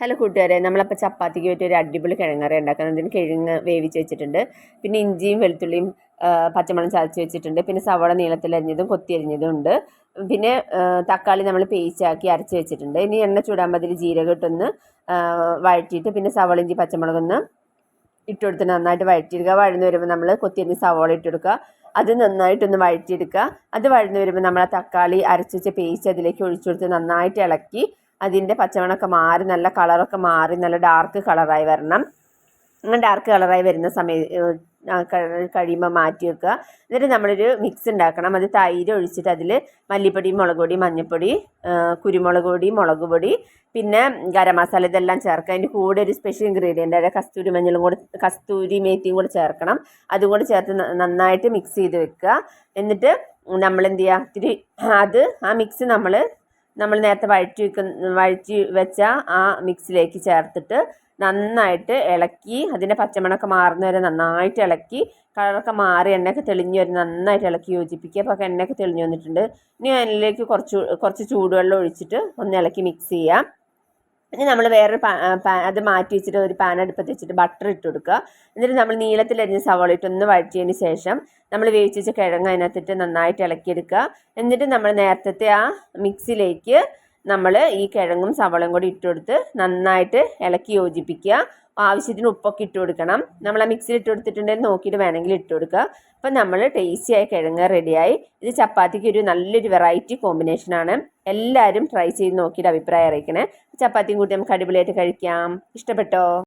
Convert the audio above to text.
Hello കൂട്ടുകാരെ നമ്മളപ്പോൾ ചപ്പാത്തിക്ക് പറ്റിയ ഒരു അടിപൊളി കിഴങ്ങറി ഉണ്ടാക്കുന്നത് അതിന് കിഴങ്ങ് വേവിച്ച് വെച്ചിട്ടുണ്ട്. പിന്നെ ഇഞ്ചിയും വെളുത്തുള്ളിയും പച്ചമുളകും ചതച്ച് വെച്ചിട്ടുണ്ട്. പിന്നെ സവള നീളത്തിലരിഞ്ഞതും കൊത്തി അരിഞ്ഞതും ഉണ്ട്. പിന്നെ തക്കാളി നമ്മൾ പേസ്റ്റാക്കി അരച്ച് വെച്ചിട്ടുണ്ട്. ഇനി എണ്ണ ചൂടാൻ മതിൽ ജീരകം ഇട്ടൊന്ന് വഴറ്റിയിട്ട് പിന്നെ സവള ഇഞ്ചി പച്ചമുളകൊന്ന് ഇട്ട് കൊടുത്ത് നന്നായിട്ട് വഴറ്റിയെടുക്കുക. വഴന്ന് വരുമ്പോൾ നമ്മൾ കൊത്തിയരിഞ്ഞ് സവോള ഇട്ടെടുക്കുക അത് നന്നായിട്ടൊന്ന് വഴറ്റിയെടുക്കുക. അത് വഴന്ന് വരുമ്പോൾ നമ്മൾ ആ തക്കാളി അരച്ച് വെച്ച പേസ്റ്റ് അതിലേക്ക് ഒഴിച്ചു കൊടുത്ത് നന്നായിട്ട് ഇളക്കി അതിന്റെ പച്ചമണമൊക്കെ മാറി നല്ല കളറൊക്കെ മാറി നല്ല ഡാർക്ക് കളറായി വരണം. അങ്ങനെ ഡാർക്ക് കളറായി വരുന്ന സമയം കഴിയുമ്പോൾ മാറ്റി വെക്കുക. എന്നിട്ട് നമ്മളൊരു മിക്സ് ഉണ്ടാക്കണം. അത് തൈര് ഒഴിച്ചിട്ട് അതിൽ മല്ലിപ്പൊടി മുളക് പൊടി മഞ്ഞൾപ്പൊടി കുരുമുളക് പൊടി മുളക് പൊടി പിന്നെ ഗരം മസാല ഇതെല്ലാം ചേർക്കുക. അതിന്റെ കൂടെ ഒരു സ്പെഷ്യൽ ഇൻഗ്രീഡിയന്റ് അതായത് കസ്തൂരി മഞ്ഞളും കൂടെ കസ്തൂരി മേത്തിയും കൂടെ ചേർക്കണം. അതും കൂടെ ചേർത്ത് നന്നായിട്ട് മിക്സ് ചെയ്ത് വെക്കുക. എന്നിട്ട് നമ്മൾ എന്ത് ചെയ്യുക? ഇത്തിരി അത് ആ മിക്സ് നമ്മൾ നമ്മൾ നേരത്തെ വഴറ്റി വെക്കുന്ന വഴറ്റി വെച്ച ആ മിക്സിലേക്ക് ചേർത്തിട്ട് നന്നായിട്ട് ഇളക്കി അതിന്റെ പച്ചമണമൊക്കെ മാറുന്ന വരെ നന്നായിട്ട് ഇളക്കി കളറൊക്കെ മാറി എണ്ണയൊക്കെ തെളിഞ്ഞ് വരെ നന്നായിട്ട് ഇളക്കി യോജിപ്പിക്കുക. അപ്പോൾ എണ്ണയൊക്കെ തെളിഞ്ഞ് വന്നിട്ടുണ്ട്. ഇനി അതിലേക്ക് കുറച്ച് കുറച്ച് ചൂടുവെള്ളം ഒഴിച്ചിട്ട് ഒന്ന് ഇളക്കി മിക്സ് ചെയ്യാം ഇനി നമ്മൾ വേറൊരു അത് മാറ്റി വെച്ചിട്ട് ഒരു പാൻ അടുപ്പത്ത് വെച്ചിട്ട് ബട്ടർ ഇട്ട് കൊടുക്കുക. എന്നിട്ട് നമ്മൾ നീളത്തിലരിഞ്ഞ സവാള ഇട്ട് ഒന്ന് വഴറ്റിയതിന് ശേഷം നമ്മൾ വേവിച്ച് വെച്ച കിഴങ്ങ് അതിനകത്തിട്ട് നന്നായിട്ട് ഇളക്കിയെടുക്കുക. എന്നിട്ട് നമ്മൾ നേരത്തെ ആ മിക്സിലേക്ക് നമ്മൾ ഈ കിഴങ്ങും സവളയും കൂടി ഇട്ട് കൊടുത്ത് നന്നായിട്ട് ഇളക്കി യോജിപ്പിക്കുക. ആവശ്യത്തിന് ഉപ്പൊക്കെ ഇട്ട് കൊടുക്കണം. നമ്മൾ ആ മിക്സിയിൽ ഇട്ട് കൊടുത്തിട്ടുണ്ടെങ്കിൽ നോക്കിയിട്ട് വേണമെങ്കിൽ ഇട്ട് കൊടുക്കുക. അപ്പം നമ്മൾ ടേസ്റ്റിയായ കിഴങ്ങ് റെഡിയായി ഇത് ചപ്പാത്തിക്ക് ഒരു നല്ലൊരു വെറൈറ്റി കോമ്പിനേഷനാണ് എല്ലാവരും ട്രൈ ചെയ്ത് നോക്കിയിട്ട് അഭിപ്രായം അറിയിക്കണേ. ചപ്പാത്തിയും കൂട്ടി നമുക്ക് അടിപൊളിയായിട്ട് കഴിക്കാം. ഇഷ്ടപ്പെട്ടോ?